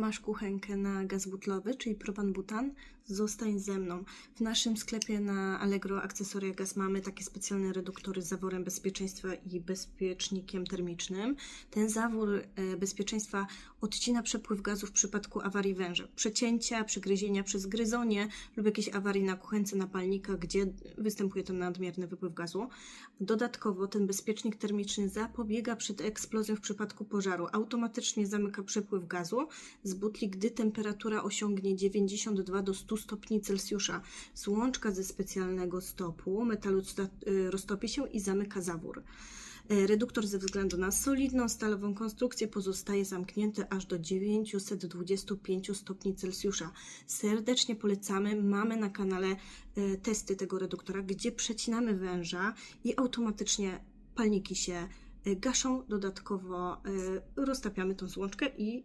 Masz kuchenkę na gaz butlowy, czyli propan-butan? Zostań ze mną. W naszym sklepie na Allegro Akcesoria Gaz mamy takie specjalne reduktory z zaworem bezpieczeństwa i bezpiecznikiem termicznym. Ten zawór e, bezpieczeństwa odcina przepływ gazu w przypadku awarii węża, przecięcia, przygryzienia przez gryzonie lub jakiejś awarii na kuchence napalnika, gdzie występuje ten nadmierny wypływ gazu. Dodatkowo ten bezpiecznik termiczny zapobiega przed eksplozją w przypadku pożaru. Automatycznie zamyka przepływ gazu z butli, gdy temperatura osiągnie 92 do 100 stopni Celsjusza. Złączka ze specjalnego stopu metalu y, roztopi się i zamyka zawór. E, Reduktor ze względu na solidną stalową konstrukcję pozostaje zamknięty aż do 925 stopni Celsjusza. Serdecznie polecamy. Mamy na kanale e, testy tego reduktora, gdzie przecinamy węża i automatycznie palniki się gaszą. Dodatkowo roztapiamy tą złączkę i